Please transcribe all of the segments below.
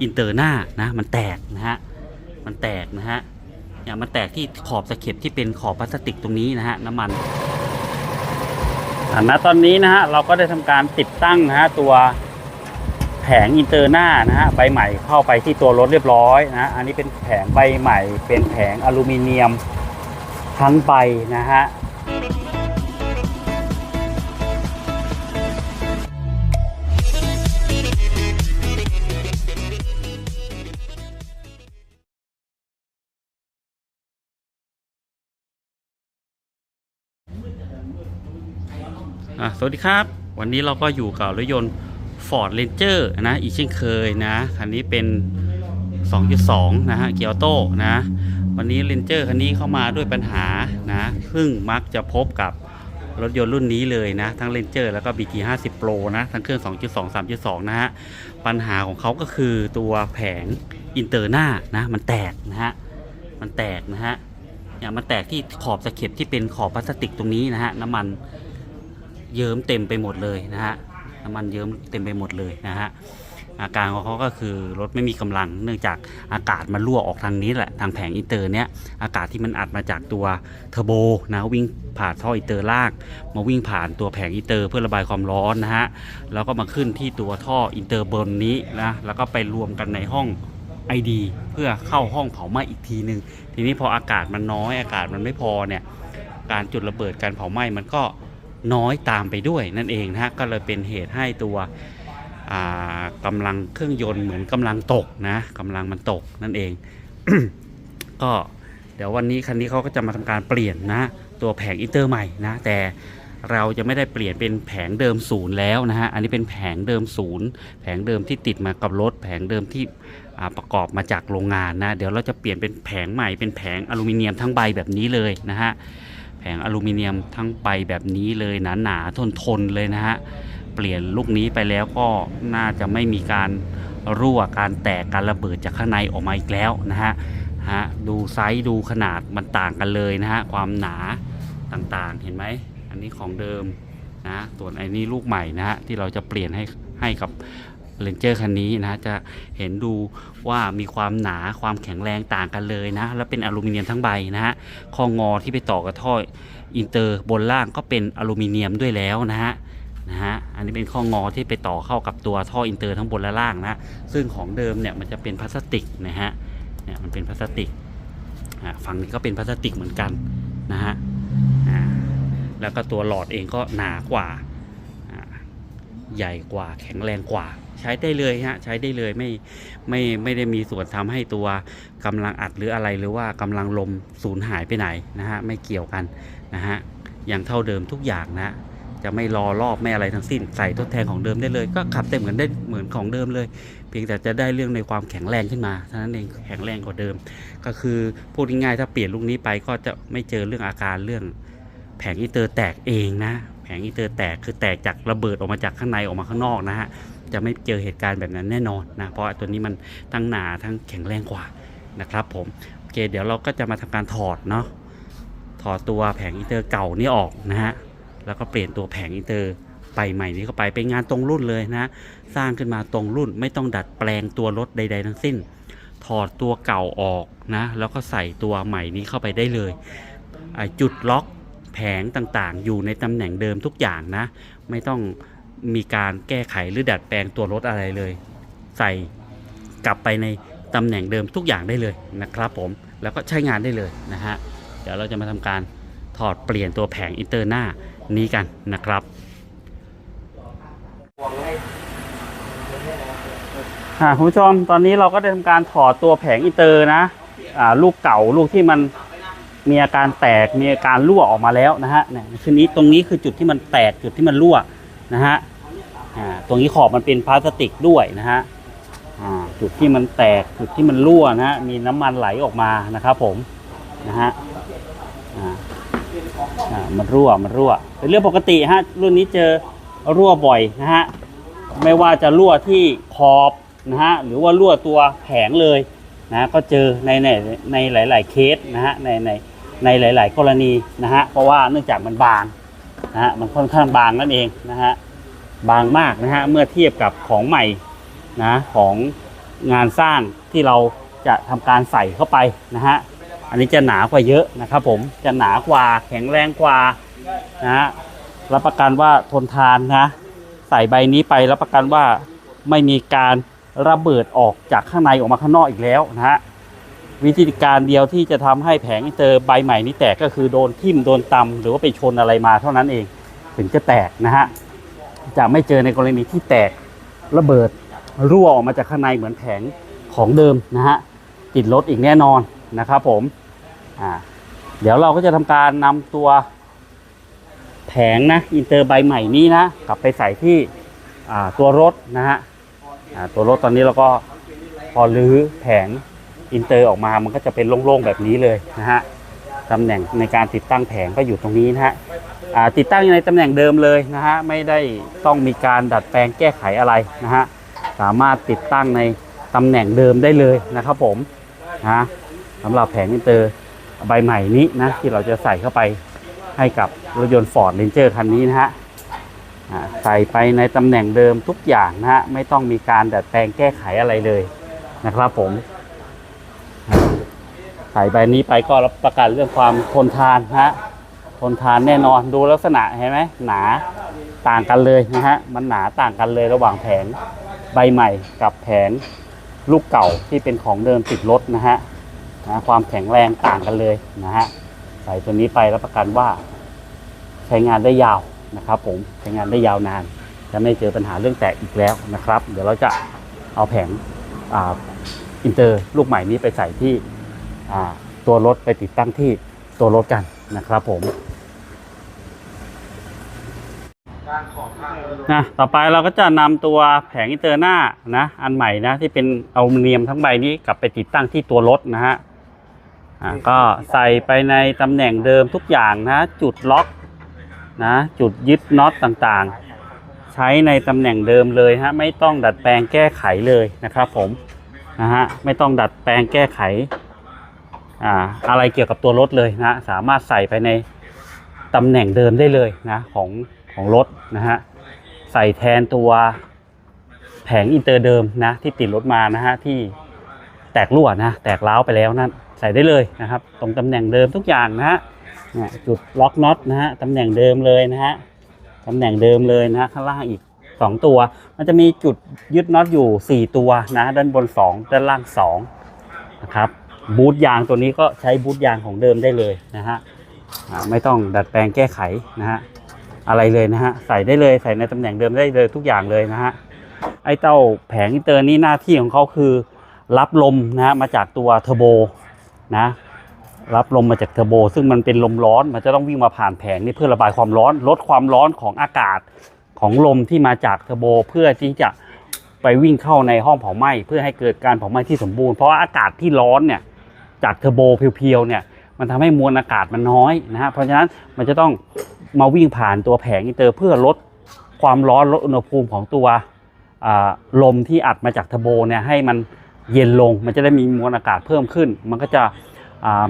อินเตอร์หน้านะมันแตกนะฮะมันแตกนะฮะเนี่ยมันแตกที่ขอบสะเก็บที่เป็นขอบพลาสติกตรงนี้นะฮะน้ำมันอ่าณตอนนี้นะฮะเราก็ได้ทำการติดตั้งนะฮะตัวแผงอินเตอร์หน้านะฮะใบใหม่เข้าไปที่ตัวรถเรียบร้อยนะอันนี้เป็นแผงใบใหม่ เป็นแผงอลูมิเนียมทั้งใบนะฮะ วัสดีครับ วันนี้เราก็อยู่กับรถยนต์ Ford Ranger นะอีกเช่นเคยนะคันนี้เป็น 2.2 นะฮะเกียวโต้นะวันนี้ Ranger คันนี้เข้ามาด้วยปัญหานะซึ่งมักจะพบกับรถยนต์รุ่นนี้เลยนะ ทั้ง Ranger แล้วก็ BT 50 Pro นะทั้งเครื่อง 2.2 3.2 นะฮะปัญหาของเขาก็คือตัวแผงอินเตอร์หน้านะมันแตกนะฮะมันแตกนะฮะเนี่ยมันแตกที่ขอบสะเก็บที่เป็นขอบพลาสติกตรงนี้นะฮะน้ำมัน เยิ้มเต็มไปหมดเลยนะฮะน้ำมันเยิ้มเต็มไปหมดเลยนะฮะอาการของเขาก็คือรถไม่มีกำลัง เนื่องจากอากาศมันรั่วออกทางนี้แหละทางแผงอินเตอร์เนี้ยอากาศที่มันอัดมาจากตัวเทอร์โบนะวิ่งผ่านท่ออินเตอร์ลาก มาวิ่งผ่านตัวแผงอินเตอร์ เพื่อระบายความร้อนนะฮะแล้วก็มาขึ้นที่ตัวท่ออินเตอร์บนนี้นะแล้วก็ไปรวมกันในห้อง ID เพื่อเข้าห้องเผาไหม้อีกทีหนึ่งทีนี้พออากาศมันน้อยอากาศมันไม่พอเนี่ยการจุดระเบิดการเผาไหม้มันก็ น้อยตามไปด้วยนั่นเองนะฮะก็เลยเป็นเหตุให้ตัวอ่ากำลังเครื่องยนต์เหมือนกำลังตกนะกำลังมันตกนั่นเอง ก็เดี๋ยววันนี้คันนี้เขาก็จะมาทำการเปลี่ยนนะ ตัวแผงอินเตอร์ใหม่นะแต่เราจะไม่ได้เปลี่ยนเป็นแผงเดิมศูนย์แล้วนะฮะ อันนี้เป็นแผงเดิมศูนย์แผงเดิมที่ติดมากับรถ แผงเดิมที่ประกอบมาจากโรงงานนะ เดี๋ยวเราจะเปลี่ยนเป็นแผงใหม่เป็นแผงอลูมิเนียมทั้งใบแบบนี้เลยนะฮะ แผงอลูมิเนียมทั้งใบแบบนี้เลยหนาหนาทนทนๆเลยนะฮะเปลี่ยนลูกนี้ไปแล้วก็น่าจะไม่มีการรั่วการแตกการระเบิดจากข้างในออกมาอีกแล้วนะฮะฮะดูไซส์ดูขนาดมันต่างกันเลยนะฮะความหนาต่างๆเห็นไหมอันนี้ของเดิมนะส่วนไอ้นี้ลูกใหม่นะฮะที่เราจะเปลี่ยนให้ให้กับ เ a นเจอร์คันนี้นะจะเห็นดูว่ามีความหนาความแข็งแรงต่างกันเลยนะ แล้วเป็นอลูมิเนียมทั้งใบนะฮะข้องอที่ไปต่อกับท่ออินเตอร์บนล่างก็เป็นอลูมิเนียมด้วยแล้วนะฮะนะฮะอันนี้เป็นข้องอที่ไปต่อเข้ากับตัวท่ออินเตอร์ทั้งบนและล่างนะซึ่งของเดิมเนี่ยมันจะเป็นพลาสติกนะฮะเนี่ยมันเป็นพลาสติกฝั่งนี้ก็เป็นพลาสติกเหมือนกันนะฮะแล้วก็ตัวหลอดเองก็หนากว่า ใหญ่กว่าแข็งแรงกว่า ใช้ได้เลยฮะใช้ได้เลยไม่ไม่ไม่ได้มีส่วนทำให้ตัวกำลังอัดหรืออะไรหรือว่ากำลังลมสูญหายไปไหนนะฮะไม่เกี่ยวกันนะฮะอยังเท่าเดิมทุกอย่างนะจะไม่รอรอบไม่อะไรทั้งสิ้นใส่ทดแทนของเดิมได้เลย ก็ขับได้เหมือนได้เหมือนของเดิมเลย เพียงแต่จะได้เรื่องในความแข็งแรงขึ้นมาเท่านั้นเองแข็งแรงกว่าเดิม ก็คือพูดง่ายๆถ้าเปลี่ยนลูกนี้ไปก็จะไม่เจอเรื่องอาการเรื่องแผงอินเตอร์แตกเองนะ แผงอินเตอร์แตกคือแตกจากระเบิดออกมาจากข้างในออกมาข้างนอกนะฮะ จะไม่เจอเหตุการณ์แบบนั้นแน่นอนนะเพราะตัวนี้มันทั้งหนาทั้งแข็งแรงกว่านะครับผมโอเคเดี๋ยวเราก็จะมาทำการถอดเนาะถอดตัวแผงอินเตอร์เก่านี่ออกนะฮะแล้วก็เปลี่ยนตัวแผงอินเตอร์ไปใหม่นี้เข้าไปเป็นงานตรงรุ่นเลยนะสร้างขึ้นมาตรงรุ่นไม่ต้องดัดแปลงตัวรถใด ๆ ทั้งสิ้น ถอดตัวเก่าออกนะแล้วก็ใส่ตัวใหม่นี้เข้าไปได้เลยจุดล็อกแผงต่างๆ อยู่ในตำแหน่งเดิมทุกอย่างนะ ไม่ต้อง มีการแก้ไขหรือดัดแปลงตัวรถอะไรเลย ใส่กลับไปในตำแหน่งเดิมทุกอย่างได้เลยนะครับผมแล้วก็ใช้งานได้เลยนะฮะเดี๋ยวเราจะมาทำการถอดเปลี่ยนตัวแผงอินเตอร์หน้านี้กันนะครับค่ะคุณผู้ชมตอนนี้เราก็ได้ทำการถอดตัวแผงอินเตอร์นะลูกเก่าลูกที่มันมีอาการแตกมีอาการรั่วออกมาแล้วนะฮะเนี่ยคือนี้ตรงนี้คือจุดที่มันแตกจุดที่มันรั่วนะฮะ ตรงนี้ขอบมันเป็นพลาสติกด้วยนะฮะจุดที่มันแตกจุดที่มันรั่วนะฮะมีน้ำมันไหลออกมานะครับผมนะฮะมันรั่วมันรั่วเป็นเรื่องปกติฮะรุ่นนี้เจอรั่วบ่อยนะฮะไม่ว่าจะรั่วที่ขอบนะฮะหรือว่ารั่วตัวแผงเลยนะก็เจอในในในหลาย ๆ เคสนะฮะในในในหลาย ๆ กรณีนะฮะเพราะว่าเนื่องจากมันบางนะฮะมันค่อนข้างบางนั่นเองนะฮะ บางมากนะฮะเมื่อเทียบกับของใหม่นะของงานสร้างที่เราจะทำการใส่เข้าไปนะฮะอันนี้จะหนากว่าเยอะนะครับผมจะหนากว่าแข็งแรงกว่านะฮะรับประกันว่าทนทานนะใส่ใบนี้ไปรับประกันว่าไม่มีการระเบิดออกจากข้างในออกมาข้างนอกอีกแล้วนะฮะวิธีการเดียวที่จะทำให้แผงอินเตอร์ใบใหม่นี้แตกก็คือโดนทิ่มโดนตำหรือว่าไปชนอะไรมาเท่านั้นเอง ถึงจะแตกนะฮะ จะไม่เจอในกรณีที่แตกระเบิดรั่วออกมาจากข้างในเหมือนแผงของเดิมนะฮะติดรถอีกแน่นอนนะครับผมอ่าเดี๋ยวเราก็จะทำการนำตัวแผงนะอินเตอร์ใบใหม่นี้นะกลับไปใส่ที่ตัวรถนะฮะตัวรถตอนนี้เราก็พอรื้อแผงอินเตอร์ออกมามันก็จะเป็นโล่งๆแบบนี้เลยนะฮะตำแหน่งในการติดตั้งแผงก็อยู่ตรงนี้นะฮะ ติดตั้งในตำแหน่งเดิมเลยนะฮะไม่ได้ต้องมีการดัดแปลงแก้ไขอะไรนะฮะสามารถติดตั้งในตำแหน่งเดิมได้เลยนะครับผมนะสำหรับแผงอินเตอร์ใบใหม่นี้นะที่เราจะใส่เข้าไปให้กับรถยนต์ Ford Ranger คันนี้นะฮะใส่ไปในตำแหน่งเดิมทุกอย่างนะฮะไม่ต้องมีการดัดแปลงแก้ไขอะไรเลยนะครับผมใส่ใบนี้ไปก็รับประกันเรื่องความทนทานนะฮะ นทานแน่นอนดูลักษณะเห็นไหมหนาต่างกันเลยนะฮะมันหนาต่างกันเลยระหว่างแผงใบใหม่กับแผงลูกเก่าที่เป็นของเดิมติดรถนะฮะนะความแข็งแรงต่างกันเลยนะฮะใส่ตัวนี้ไปรับประกันว่า ใช้งานได้ยาวนะครับ ผมใช้งานได้ยาวนานจะไม่เจอปัญหาเรื่องแตกอีกแล้วนะครับ เดี๋ยวเราจะเอาแผงอ่าอินเตอร์ลูกใหม่นี้ไปใส่ที่อ่าตัวรถไปติดตั้งที่ตัวรถกันนะครับผม นะต่อไปเราก็จะนำตัวแผงอินเตอร์หน้านะอันใหม่นะที่เป็นอลูมิเนียมทั้งใบนี้กลับไปติดตั้งที่ตัวรถนะฮะอ่าก็ใส่ไปในตำแหน่งเดิมทุกอย่างนะจุดล็อกนะจุดยึดน็อตต่างๆ ใช้ในตำแหน่งเดิมเลยฮะไม่ต้องดัดแปลงแก้ไขเลยนะครับผมนะฮะไม่ต้องดัดแปลงแก้ไขอ่าอะไรเกี่ยวกับตัวรถเลยนะสามารถใส่ไปในตำแหน่งเดิมได้เลยนะของของรถนะฮะ ใส่แทนตัวแผงอินเตอร์เดิมนะที่ติดรถมานะฮะที่แตกรั่วนะแตกร้าวไปแล้วนั่นใส่ได้เลยนะครับ ตรงตำแหน่งเดิมทุกอย่างนะฮะจุดล็อกน็อตนะฮะตำแหน่งเดิมเลยนะฮะตำแหน่งเดิมเลยนะข้างล่างอีก 2 ตัว มันจะมีจุดยึดน็อตอยู่ 4 ตัวนะด้านบน 2 ด้านล่าง2นะครับบูทยางตัวนี้ก็ใช้บูทยางของเดิมได้เลยนะฮะไม่ต้องดัดแปลงแก้ไขนะฮะ อะไรเลยนะฮะใส่ได้เลยใส่ในตำแหน่งเดิมได้เลยทุกอย่างเลยนะฮะไอ้เต้าแผงอินเตอร์นี่หน้าที่ของเขาคือ รับลมนะฮะมาจากตัวเทอร์โบนะรับลมมาจากเทอร์โบ ซึ่งมันเป็นลมร้อนมันจะต้องวิ่งมาผ่านแผงนี่เพื่อระบายความร้อน ลดความร้อนของอากาศของลมที่มาจากเทอร์โบเพื่อที่จะไปวิ่งเข้าในห้องเผาไหม้เพื่อให้เกิดการเผาไหม้ที่สมบูรณ์เพราะว่าอากาศที่ร้อนเนี่ยจากเทอร์โบเพียวๆเนี่ยมันทำให้มวลอากาศมันน้อยนะฮะเพราะฉะนั้นมันจะต้อง มาวิ่งผ่านตัวแผงอินเตอร์เพื่อลดความร้อนลดอุณหภูมิของตัวลมที่อัดมาจากเทโบเนี่ยให้มันเย็นลง มันจะได้มีมวลอากาศเพิ่มขึ้น มันก็จะ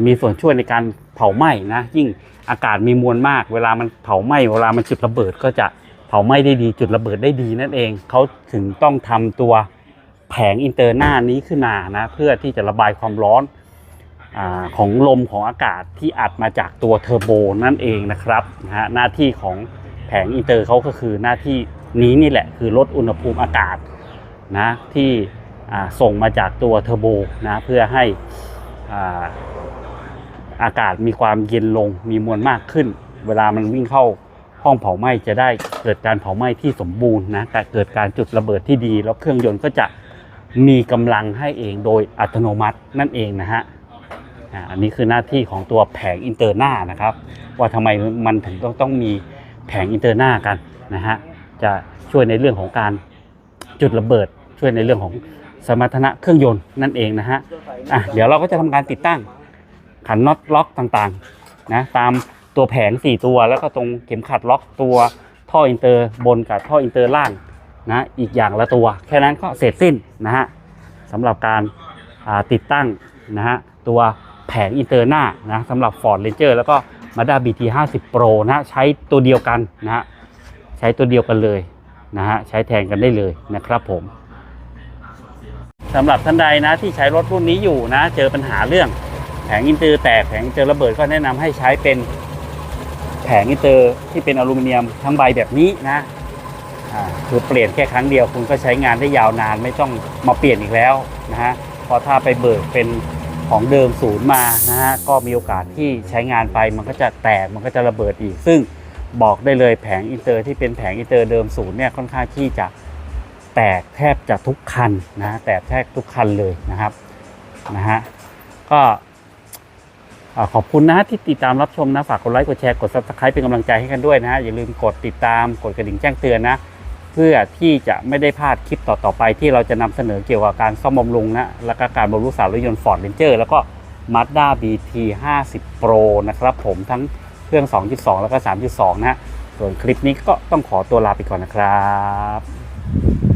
มีส่วนช่วยในการเผาไหม้นะ ยิ่งอากาศมีมวลมาก เวลามันเผาไหม้ เวลามันจุดระเบิดก็จะเผาไหม้ได้ดี จุดระเบิดได้ดีนั่นเอง เขาถึงต้องทำตัวแผงอินเตอร์หน้านี้ขึ้นมานะ เพื่อที่จะระบายความร้อน อของลมของอากาศที่อัดมาจากตัวเทอร์โบนั่นเองนะครับนะฮะหน้าที่ของแผงอินเตอร์เขาก็คือหน้าที่นี้นี่แหละคือลดอุณหภูมิอากาศนะที่ส่งมาจากตัวเทอร์โบนะเพื่อให้อาอากาศมีความเย็นลงมีมวลมากขึ้น เวลามันวิ่งเข้าห้องเผาไหม้จะได้เกิดการเผาไหม้ที่สมบูรณ์นะแต่เกิดการจุดระเบิดที่ดี แล้วเครื่องยนต์ก็จะมีกำลังให้เองโดยอัตโนมัตินั่นเองนะฮะ อันนี้คือหน้าที่ของตัวแผงอินเตอร์หน้านะครับ ว่าทำไมมันถึงต้องต้องมีแผงอินเตอร์หน้ากันนะฮะจะช่วยในเรื่องของการจุดระเบิด ช่วยในเรื่องของสมรรถนะเครื่องยนต์นั่นเองนะฮะอะเดี๋ยวเราก็จะทำการติดตั้งขันน็อตล็อกต่างๆนะตามตัวแผง 4 ตัว แล้วก็ตรงเข็มขัดล็อกตัวท่ออินเตอร์บนกับท่ออินเตอร์ล่างนะอีกอย่างละตัว แค่นั้นก็เสร็จสิ้นนะฮะสำหรับการติดตั้งนะฮะตัว แผงอินเตอร์หน้านะสำหรับ Ford Ranger แล้วก็ Mazda BT 50 Pro นะใช้ตัวเดียวกันนะฮะใช้ตัวเดียวกันเลยนะฮะใช้แทนกันได้เลยนะครับผมสำหรับท่านใดนะที่ใช้รถรุ่นนี้อยู่นะ เจอปัญหาเรื่องแผงอินเตอร์แตกแผงเตอระเบิดก็แนะนำให้ใช้เป็นแผงอินเตอร์ที่เป็นอลูมิเนียมทั้งใบแบบนี้นะคือเปลี่ยนแค่ครั้งเดียวคุณก็ใช้งานได้ยาวนานไม่ต้องมาเปลี่ยนอีกแล้วนะฮะเพอถ้าไปเบิกเป็น ของเดิมศูนย์มานะฮะก็มีโอกาสที่ใช้งานไปมันก็จะแตกมันก็จะระเบิดอีก ซึ่งบอกได้เลยแผงอินเตอร์ที่เป็นแผงอินเตอร์เดิมศูนย์เนี่ยค่อนข้างที่จะแตกแทบจะทุกคันนะแตกแทบทุกคันเลยนะครับนะฮะก็ขอบคุณนะฮะที่ติดตามรับชมนะ ฝากกดไลค์กดแชร์กด subscribe เป็นกำลังใจให้กันด้วยนะฮะอย่าลืมกดติดตามกดกระดิ่งแจ้งเตือนนะ เพื่อที่จะไม่ได้พลาดคลิปต่อๆไปที่เราจะนำเสนอเกี่ยวกับการซ่อมบำรุงนะและก็การบำรุงสารรถยนต์ Ford Ranger แล้วก็ Mazda BT 50 Pro นะครับผมทั้งเครื่อง 2.2 แล้วก็ 3.2 นะฮะส่วนคลิปนี้ก็ต้องขอตัวลาไปก่อนนะครับ